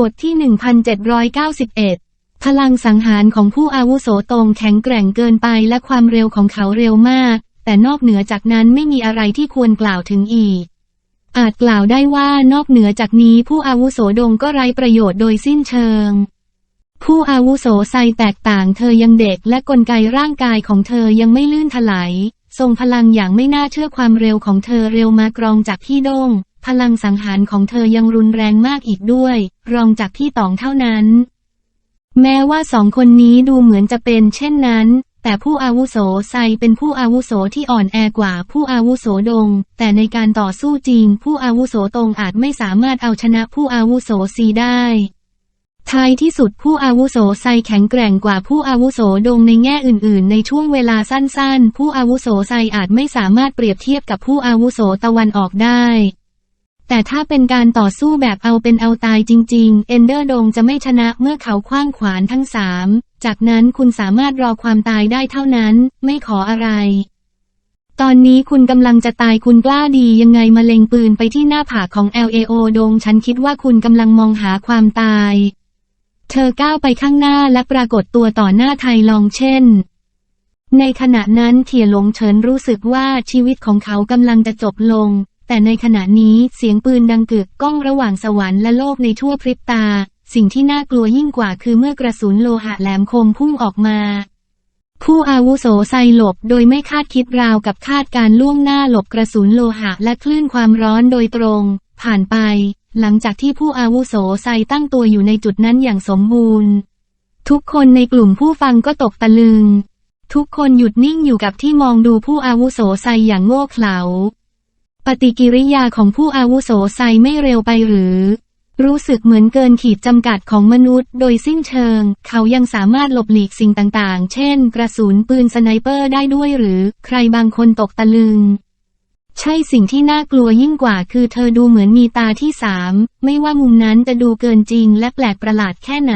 บทที่ 1791 พลังสังหารของผู้อาวุโสตรงแข็งแกร่งเกินไปและความเร็วของเขาเร็วมาก แต่นอกเหนือจากนั้นไม่มีอะไรที่ควรกล่าวถึงอีก อาจกล่าวได้ว่านอกเหนือจากนี้ผู้อาวุโสดงก็ไร้ประโยชน์โดยสิ้นเชิง ผู้อาวุโสไซแตกต่างเธอยังเด็กและกลไกร่างกายของเธอยังไม่ลื่นถลายทรงพลังอย่างไม่น่าเชื่อความเร็วของเธอเร็วมากรองจากพี่ดง พลังสังหารของเธอยังรุนแรงมากอีกด้วย รองจากพี่ตองเท่านั้น แม้ว่าสองคนนี้ดูเหมือนจะเป็นเช่นนั้น แต่ผู้อาวุโสไซเป็นผู้อาวุโสที่อ่อนแอกว่าผู้อาวุโสดง แต่ในการต่อสู้จริง ผู้อาวุโสตรงอาจไม่สามารถเอาชนะผู้อาวุโสซีได้ท้ายที่สุดผู้อาวุโสไซแข็งแกร่งกว่าผู้อาวุโสดงในแง่อื่น ๆ ในช่วงเวลาสั้น ๆ ผู้อาวุโสไซอาจไม่สามารถเปรียบเทียบกับผู้อาวุโสตะวันออกได้ แต่ถ้าเป็นการต่อสู้แบบเอาเป็นเอาตายจริง ๆ เอนเดอร์ดงจะไม่ชนะเมื่อเขาคว้างขวานทั้งสาม จากนั้นคุณสามารถรอความตายได้เท่านั้น ไม่ขออะไร ตอนนี้คุณกำลังจะตายคุณกล้าดียังไงมาเล็งปืนไปที่หน้าผากของ LAO ดงฉันคิดว่าคุณกำลังมองหาความตาย เธอก้าวไปข้างหน้าและปรากฏตัวต่อหน้าไทยลองเช่น ในขณะนั้นเถียหลงเฉินรู้สึกว่าชีวิตของเขากำลังจะจบลง แต่ในขณะนี้เสียงปืนดังกึกก้องระหว่างสวรรค์และโลกในชั่วพริบตา สิ่งที่น่ากลัวยิ่งกว่าคือเมื่อกระสุนโลหะแหลมคมพุ่งออกมา ผู้อาวุโสไซหลบโดยไม่คาดคิดราวกับคาดการล่วงหน้าหลบกระสุนโลหะและคลื่นความร้อนโดยตรง ผ่านไป หลังจากที่ผู้อาวุโสไซตั้งตัวอยู่ในจุดนั้นอย่างสมบูรณ์ ทุกคนในกลุ่มผู้ฟังก็ตกตะลึง ทุกคนหยุดนิ่งอยู่กับที่มองดูผู้อาวุโสไซอย่างโง่เขลา ปฏิกิริยาของผู้อาวุโสไซไม่เร็วไปหรือ รู้สึกเหมือนเกินขีดจำกัดของมนุษย์ โดยสิ้นเชิง เขายังสามารถหลบหลีกสิ่งต่างๆ เช่น กระสุนปืนสไนเปอร์ได้ด้วยหรือ ใครบางคนตกตะลึง ใช่สิ่งที่น่ากลัวยิ่งกว่า คือเธอดูเหมือนมีตาที่สาม ไม่ว่ามุมนั้นจะดูเกินจริง และแปลกประหลาดแค่ไหน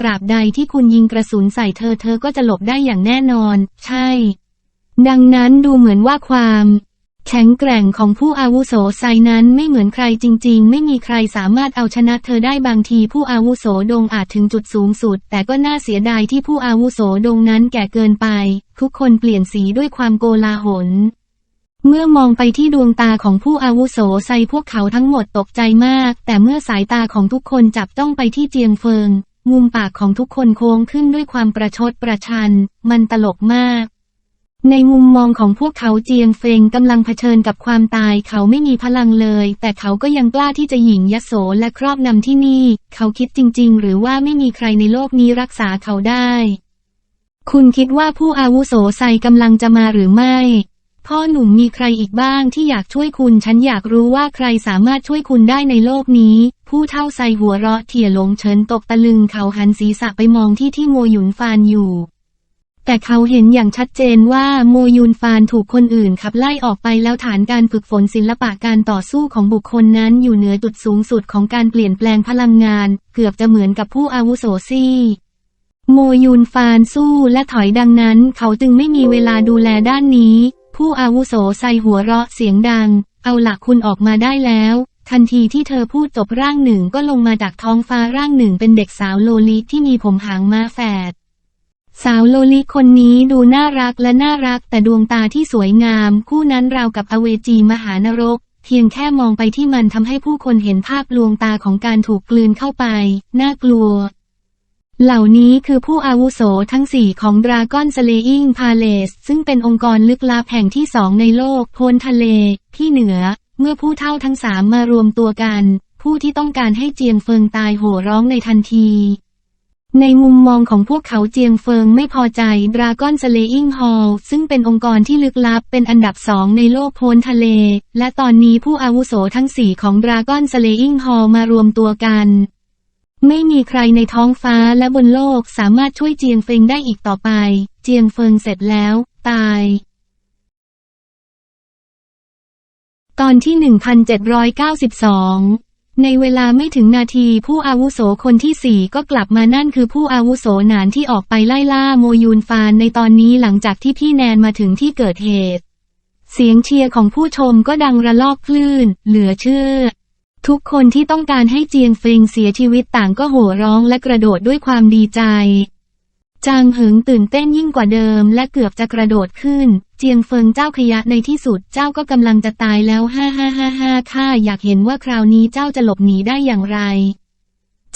ตราบใดที่คุณยิงกระสุนใส่เธอเธอก็จะหลบได้อย่างแน่นอน ใช่ ดังนั้นดูเหมือนว่าความ แข็งแกร่งของผู้อาวุโสไซนั้นไม่เหมือนใครจริง ๆ ไม่มีใครสามารถเอาชนะเธอได้บางทีผู้อาวุโสดงอาจถึงจุดสูงสุด แต่ก็น่าเสียดายที่ผู้อาวุโสดงนั้นแก่เกินไป ทุกคนเปลี่ยนสีด้วยความโกลาหล เมื่อมองไปที่ดวงตาของผู้อาวุโสไซพวกเขาทั้งหมดตกใจมาก แต่เมื่อสายตาของทุกคนจับจ้องไปที่เจียงเฟิงมุมปากของทุกคนโค้งขึ้นด้วยความประชดประชัน มันตลกมาก ในมุมมองของพวกเขาเจียงเฟงกำลังเผชิญกับความตายเขาไม่มีพลังเลย แต่เขาก็ยังกล้าที่จะหยิ่งยโสและครอบนำที่นี่ เขาคิดจริง ๆ หรือว่าไม่มีใครในโลกนี้รักษาเขาได้ คุณคิดว่าผู้อาวุโสไซกำลังจะมาหรือไม่ พ่อหนุ่มมีใครอีกบ้างที่อยากช่วยคุณ ฉันอยากรู้ว่าใครสามารถช่วยคุณได้ในโลกนี้ ผู้เท่าไซหัวเราะเถี่ยหลงเฉินตกตะลึงเขาหันศีรษะไปมองที่ที่โมหยุนฟานอยู่ แต่เขาเห็นอย่างชัดเจนว่าโมยุนฟานถูกคนอื่นขับไล่ออกไปแล้วฐานการฝึกฝนศิลปะการต่อสู้ของบุคคลนั้นอยู่เหนือจุดสูงสุดของการเปลี่ยนแปลงพลังงาน เกือบจะเหมือนกับผู้อาวุโสซี่โมยุนฟานสู้และถอยดังนั้น เขาจึงไม่มีเวลาดูแลด้านนี้ ผู้อาวุโสใส่หัวเราะเสียงดัง เอาหลักคุณออกมาได้แล้ว ทันทีที่เธอพูดจบร่างหนึ่งก็ลงมาจากท้องฟ้าร่างหนึ่งเป็นเด็กสาวโลลิที่มีผมหางม้าแฝด สาวโลลิคนนี้ดูน่ารักและน่ารักแต่ดวงตาที่สวยงาม คู่นั้นราวกับอเวจีมหานรก เพียงแค่มองไปที่มันทำให้ผู้คนเห็นภาพลวงตาของการถูกกลืนเข้าไป น่ากลัว เหล่านี้คือผู้อาวุโสทั้งสี่ของ Dragon Slaying Palace ซึ่งเป็นองค์กรลึกลับแห่งที่สองในโลกพ้นทะเล ที่เหนือ เมื่อผู้เท่าทั้งสามมารวมตัวกัน ผู้ที่ต้องการให้เจียงเฟิงตายโห่ร้องในทันที ในมุมมองของพวกเขาเจียงเฟิงไม่พอใจ Dragon Slaying Hall ซึ่งเป็นองค์กรที่ลึกลับเป็นอันดับสองในโลกโพ้นทะเล และตอนนี้ผู้อาวุโสทั้งสี่ของ Dragon Slaying Hall มารวมตัวกัน ไม่มีใครในท้องฟ้าและบนโลกสามารถช่วยเจียงเฟิงได้อีกต่อไป เจียงเฟิงเสร็จแล้ว ตาย ตอนที่ 1792 ในเวลาไม่ถึงนาทีผู้อาวุโสคนที่สี่ก็กลับมานั่นคือผู้อาวุโสหนานที่ออกไปไล่ล่าโมยูนฟานในตอนนี้หลังจากที่พี่แนนมาถึงที่เกิดเหตุ เสียงเชียร์ของผู้ชมก็ดังระลอกคลื่น เหลือเชื่อ ทุกคนที่ต้องการให้เจียงเฟิงเสียชีวิตต่างก็โห่ร้องและกระโดดด้วยความดีใจ จางเหิงตื่นเต้นยิ่งกว่าเดิมและเกือบจะกระโดดขึ้น จียงเฟิงเจ้าขยะในที่สุดเจ้าก็กำลังจะตายแล้วฮ่าฮ่าฮ่าฮ่าข้าอยากเห็นว่าคราวนี้เจ้าจะหลบหนีได้อย่างไร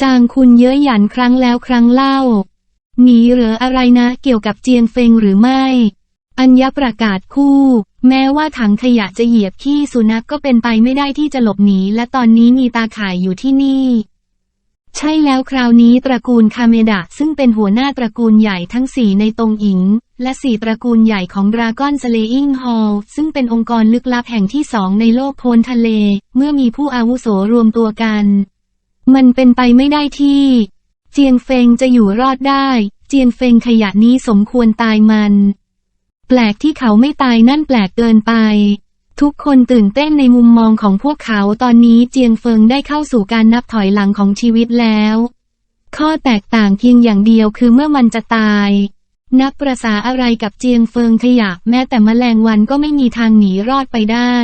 จางคุณเย้ยหยันครั้งแล้วครั้งเล่า หนีเหรออะไรนะเกี่ยวกับเจียงเฟิงหรือไม่ อัญญประกาศคู่ แม้ว่าถังขยะจะเหยียบขี้สุนัขกก็เป็นไปไม่ได้ที่จะหลบหนีและตอนนี้มีตาข่ายอยู่ที่นี่ ใช่แล้วคราวนี้ตระกูลคาเมดะซึ่งเป็นหัวหน้าตระกูลใหญ่ทั้งสี่ในตงอิง และสี่ตระกูลใหญ่ของดราก้อนสเลอิงฮอลซึ่งเป็นองค์กรลึกลับแห่งที่สองในโลกโพนทะเล เมื่อมีผู้อาวุโสรวมตัวกัน มันเป็นไปไม่ได้ที่ เจียงเฟงจะอยู่รอดได้ เจียงเฟงขยะนี้สมควรตายมัน แปลกที่เขาไม่ตายนั่นแปลกเกินไป ทุกคนตื่นเต้นในมุมมองของพวกเขาตอนนี้เจียงเฟิงได้เข้าสู่การนับถอยหลังของชีวิตแล้ว ข้อแตกต่างเพียงอย่างเดียวคือเมื่อมันจะตาย นับประษาอะไรกับเจียงเฟิงขยะแม้แต่แมลงวันก็ไม่มีทางหนีรอดไปได้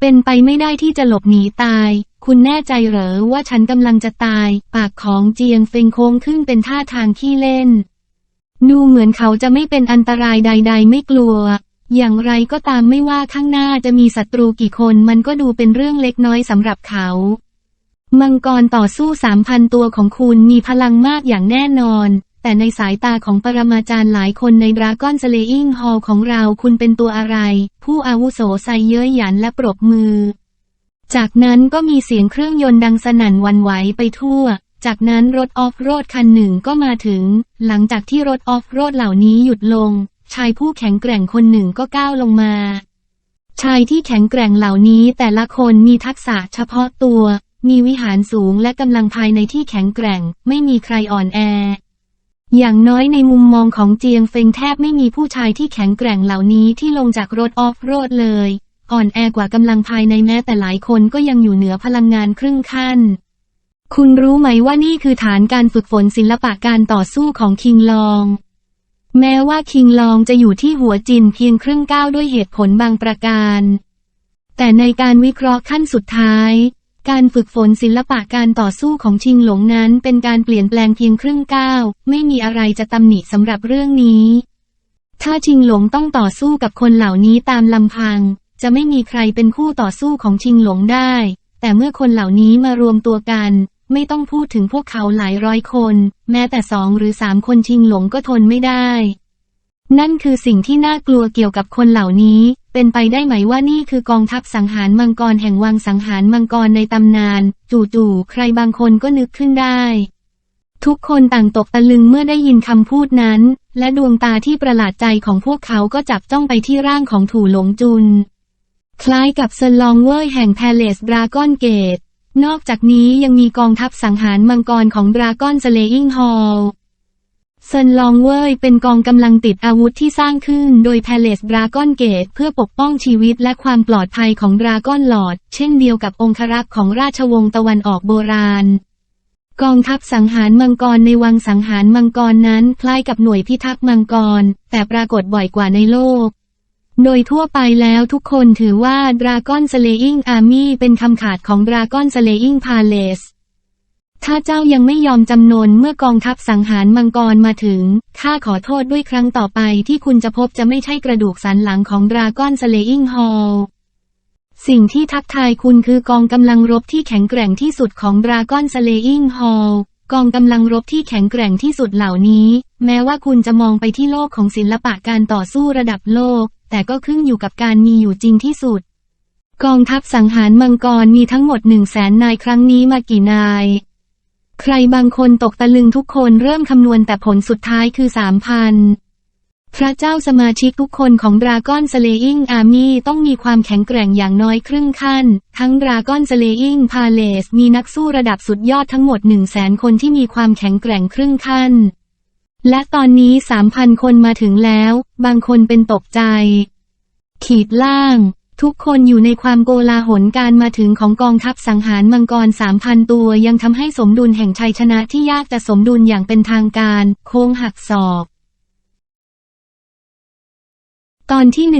เป็นไปไม่ได้ที่จะหลบหนีตาย คุณแน่ใจเหรอว่าฉันกำลังจะตาย ปากของเจียงเฟิงโค้งขึ้นเป็นท่าทางขี้เล่น ดูเหมือนเขาจะไม่เป็นอันตรายใด ๆ ไม่กลัว อย่างไรก็ตามไม่ว่าข้างหน้าจะมีศัตรูกี่คนมันก็ดูเป็นเรื่องเล็กน้อยสำหรับเขา มังกรต่อสู้สามพันตัวของคุณมีพลังมากอย่างแน่นอน แต่ในสายตาของปรมาจารย์หลายคนในดราก้อนสเลอิงฮอลของเราคุณเป็นตัวอะไร ผู้อาวุโสใส่เย้ยหยันและปรบมือ จากนั้นก็มีเสียงเครื่องยนต์ดังสนั่นวันไหวไปทั่วจากนั้นรถออฟโรดคันหนึ่งก็มาถึง หลังจากที่รถออฟโรดเหล่านี้หยุดลง ชายผู้แข็งแกร่งคนหนึ่งก็ก้าวลงมา ชายที่แข็งแกร่งเหล่านี้แต่ละคนมีทักษะเฉพาะตัว มีวิหารสูงและกำลังภายในที่แข็งแกร่ง ไม่มีใครอ่อนแอ อย่างน้อยในมุมมองของเจียงเฟงแทบไม่มีผู้ชายที่แข็งแกร่งเหล่านี้ที่ลงจากรถออฟโรดเลย อ่อนแอกว่ากำลังภายในแม้แต่หลายคนก็ยังอยู่เหนือพลังงานครึ่งขั้นคุณรู้ไหมว่านี่คือฐานการฝึกฝนศิลปะการต่อสู้ของคิงลอง แม้ว่าคิงลองจะอยู่ที่หัวจินเพียงครึ่งก้าวด้วยเหตุผลบางประการ แต่ในการวิเคราะห์ขั้นสุดท้าย การฝึกฝนศิลปะการต่อสู้ของชิงหลงนั้นเป็นการเปลี่ยนแปลงเพียงครึ่งก้าว ไม่มีอะไรจะตำหนิสำหรับเรื่องนี้ ถ้าชิงหลงต้องต่อสู้กับคนเหล่านี้ตามลำพัง จะไม่มีใครเป็นคู่ต่อสู้ของชิงหลงได้ แต่เมื่อคนเหล่านี้มารวมตัวกัน ไม่ต้องพูดถึงพวกเขาหลายร้อยคน แม้แต่สองหรือสามคนชิงหลงก็ทนไม่ได้ นั่นคือสิ่งที่น่ากลัวเกี่ยวกับคนเหล่านี้ เป็นไปได้ไหมว่านี่คือกองทัพสังหารมังกรแห่งวังสังหารมังกรในตำนาน จู่ๆใครบางคนก็นึกขึ้นได้ ทุกคนต่างตกตะลึงเมื่อได้ยินคำพูดนั้น และดวงตาที่ประหลาดใจของพวกเขาก็จับจ้องไปที่ร่างของถูหลงจุน คล้ายกับเซนลองเว่ยแห่งแพเลสดราก้อนเกต นอกจากนี้ยังมีกองทัพสังหารมังกรของดราก้อนสเลอิงฮอลเซนลองเว่ยเป็นกองกำลังติดอาวุธที่สร้างขึ้นโดยแพเลสดราก้อนเกตเพื่อปกป้องชีวิตและความปลอดภัยของดราก้อนหลอด เช่นเดียวกับองครักษ์ของราชวงศ์ตะวันออกโบราณ กองทัพสังหารมังกรในวังสังหารมังกรนั้นคล้ายกับหน่วยพิทักษ์มังกร แต่ปรากฏบ่อยกว่าในโลก โดยทั่วไปแล้วทุกคนถือว่า Dragon Slaying Army เป็นคำขาดของ Dragon Slaying Palace ถ้าเจ้ายังไม่ยอมจำนนเมื่อกองทัพสังหารมังกรมาถึง ข้าขอโทษด้วยครั้งต่อไปที่คุณจะพบจะไม่ใช่กระดูกสันหลังของ Dragon Slaying Hall สิ่งที่ทักทายคุณคือกองกำลังรบที่แข็งแกร่งที่สุดของ Dragon Slaying Hall กอง กองกำลังรบที่แข็งแกร่งที่สุดเหล่านี้ แม้ว่าคุณจะมองไปที่โลกของศิลปะการต่อสู้ระดับโลก แต่ก็ขึ้นอยู่กับการมีอยู่จริงที่สุด กองทัพสังหารมังกรมีทั้งหมดหนึ่งแสนนายครั้งนี้มากี่นาย ใครบางคนตกตะลึงทุกคนเริ่มคำนวณแต่ผลสุดท้ายคือสามพัน พระเจ้าสมาชิกทุกคนของ Dragon Slaying Army ต้องมีความแข็งแกร่งอย่างน้อยครึ่งขั้น ทั้ง Dragon Slaying Palace มีนักสู้ระดับสุดยอดทั้งหมด 1 0 0 0 0แสนคนที่มีความแข็งแกร่งครึ่งขั้น และตอนนี้ 3,000 คนมาถึงแล้ว บางคนเป็นตกใจ ขีดล่าง ทุกคนอยู่ในความโกลาหลการมาถึงของกองทัพสังหารมังกร 3,000 ตัวยังทำให้สมดุลแห่งชัยชนะที่ยากจะสมดุลอย่างเป็นทางการ โค้งหักศอก ตอนที่ 1793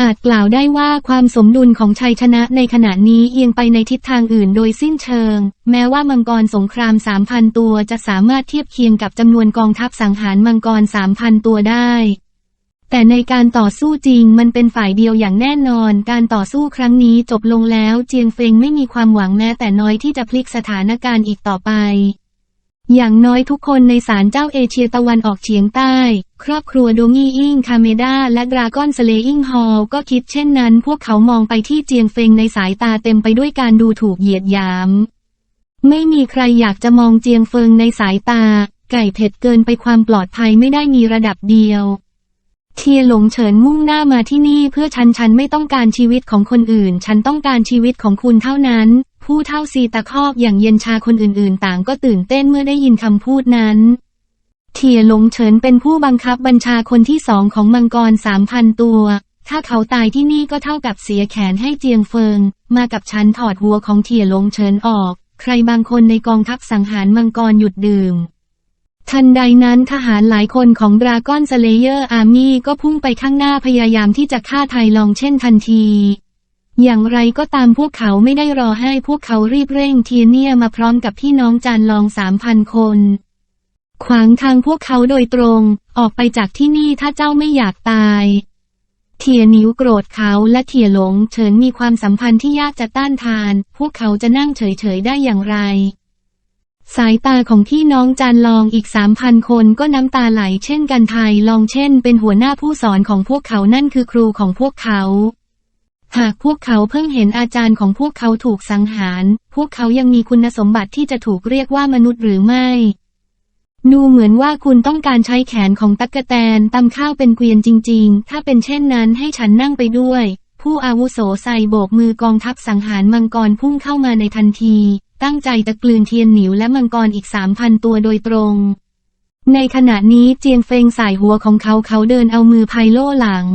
อาจกล่าวได้ว่าความสมดุลของชัยชนะในขณะนี้เอียงไปในทิศทางอื่นโดยสิ้นเชิง แม้ว่ามังกรสงคราม 3,000 ตัวจะสามารถเทียบเคียงกับจำนวนกองทัพสังหารมังกร 3,000 ตัวได้แต่ในการต่อสู้จริงมันเป็นฝ่ายเดียวอย่างแน่นอน การต่อสู้ครั้งนี้จบลงแล้วเจียงเฟิงไม่มีความหวังแม้แต่น้อยที่จะพลิกสถานการณ์อีกต่อไป อย่างน้อยทุกคนในศาลเจ้าเอเชียตะวันออกเฉียงใต้ ครอบครัวโดงีอิงคาเมดาและดราก้อนสเลอิงฮอลก็คิดเช่นนั้น พวกเขามองไปที่เจียงเฟงในสายตาเต็มไปด้วยการดูถูกเหยียดหยาม ไม่มีใครอยากจะมองเจียงเฟิงในสายตา ไก่เผ็ดเกินไปความปลอดภัยไม่ได้มีระดับเดียว เทียหลงเฉินมุ่งหน้ามาที่นี่เพื่อฉันฉันไม่ต้องการชีวิตของคนอื่น ฉันต้องการชีวิตของคุณเท่านั้น ผู้เท่าซีตะคอกอย่างเย็นชาคนอื่นๆ ต่างก็ตื่นเต้นเมื่อได้ยินคำพูดนั้น เทียหลงเฉินเป็นผู้บังคับบัญชาคนที่สองของมังกรสามพันตัว ถ้าเขาตายที่นี่ก็เท่ากับเสียแขนให้เจียงเฟิง มากับฉันถอดหัวของเทียหลงเฉินออก ใครบางคนในกองทัพสังหารมังกรหยุดดื่ม ทันใดนั้นทหารหลายคนของดราก้อนสเลเยอร์อาร์มี่ก็พุ่งไปข้างหน้าพยายามที่จะฆ่าไทยลองเช่นทันที อย่างไรก็ตามพวกเขาไม่ได้รอให้พวกเขารีบเร่งเทียเนียมาพร้อมกับพี่น้องจานลองสามพันคน ขวางทางพวกเขาโดยตรง ออกไปจากที่นี่ถ้าเจ้าไม่อยากตายเทียนิ้วโกรธเขาและเทียหลงเฉินมีความสัมพันธ์ที่ยากจะต้านทาน พวกเขาจะนั่งเฉยๆได้อย่างไร สายตาของพี่น้องจานลองอีกสามพันคนก็น้ำตาไหลเช่นกันไทยลองเช่น เป็นหัวหน้าผู้สอนของพวกเขานั่นคือครูของพวกเขา หากพวกเขาเพิ่งเห็นอาจารย์ของพวกเขาถูกสังหาร พวกเขายังมีคุณสมบัติที่จะถูกเรียกว่ามนุษย์หรือไม่ ดูเหมือนว่าคุณต้องการใช้แขนของตั๊กแตนตำข้าวเป็นเกวียนจริง ๆ ถ้าเป็นเช่นนั้นให้ฉันนั่งไปด้วย ผู้อาวุโสใส่โบกมือกองทัพสังหารมังกรพุ่งเข้ามาในทันที ตั้งใจตะกลืนเทียนหนิวและมังกรอีกสามพันตัวโดยตรง ในขณะนี้เจียงเฟงสายหัวของเขาเขาเดินเอามือไพโล่หลัง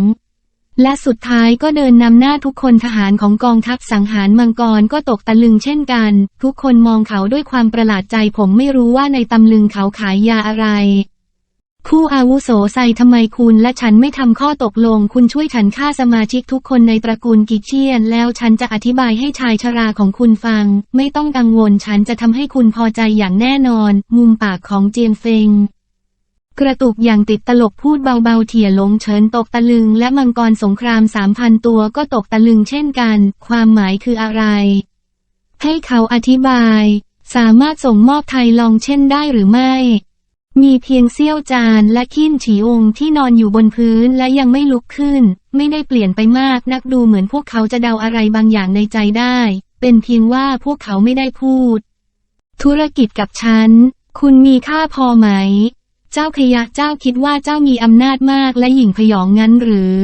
และสุดท้ายก็เดินนำหน้าทุกคนทหารของกองทัพสังหารมังกรก็ตกตะลึงเช่นกัน ทุกคนมองเขาด้วยความประหลาดใจผมไม่รู้ว่าในตำลึงเขาขายยาอะไรผู้อาวุโสใส่ทำไมคุณและฉันไม่ทำข้อตกลง คุณช่วยฉันฆ่าสมาชิกทุกคนในตระกูลกิเชียน แล้วฉันจะอธิบายให้ชายชราของคุณฟัง ไม่ต้องกังวลฉันจะทำให้คุณพอใจอย่างแน่นอน มุมปากของเจียงเฟง กระตุกอย่างติดตลกพูดเบาๆเถี่ยหลงเฉินตกตะลึง และมังกรสงครามสามพันตัวก็ตกตะลึงเช่นกัน ความหมายคืออะไร ให้เขาอธิบาย สามารถส่งมอบไทยลองเช่นได้หรือไม่ มีเพียงเสี้ยวจานและขี้นฉีองค์ที่นอนอยู่บนพื้นและยังไม่ลุกขึ้น ไม่ได้เปลี่ยนไปมากนักดูเหมือนพวกเขาจะเดาอะไรบางอย่างในใจได้ เป็นเพียงว่าพวกเขาไม่ได้พูด ธุรกิจกับฉัน คุณมีค่าพอไหม เจ้าขยะเจ้าคิดว่าเจ้ามีอำนาจมากและหยิ่งพยองงั้นหรือ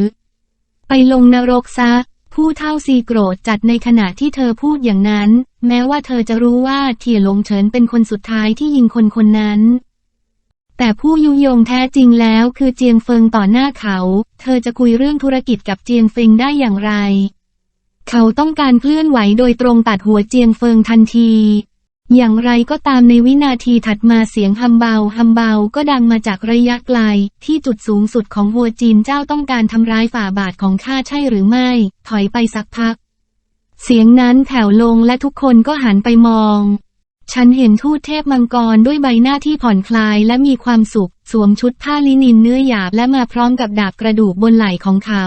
ไปลงนรกซะ ผู้เท่าซีโกรธจัดในขณะที่เธอพูดอย่างนั้น แม้ว่าเธอจะรู้ว่าเถี่ยหลงเฉินเป็นคนสุดท้ายที่ยิงคนคนนั้น แต่ผู้ยุยงแท้จริงแล้วคือเจียงเฟิงต่อหน้าเขา เธอจะคุยเรื่องธุรกิจกับเจียงเฟิงได้อย่างไร เขาต้องการเคลื่อนไหวโดยตรงตัดหัวเจียงเฟิงทันที อย่างไรก็ตามในวินาทีถัดมาเสียงฮัมเบาฮัมเบาก็ดังมาจากระยะไกล ที่จุดสูงสุดของหัวจีนเจ้าต้องการทำร้ายฝ่าบาทของข้าใช่หรือไม่ ถอยไปสักพัก เสียงนั้นแผ่วลงและทุกคนก็หันไปมอง ฉันเห็นทูตเทพมังกรด้วยใบหน้าที่ผ่อนคลายและมีความสุข สวมชุดผ้าลินินเนื้อหยาบและมาพร้อมกับดาบกระดูกบนไหล่ของเขา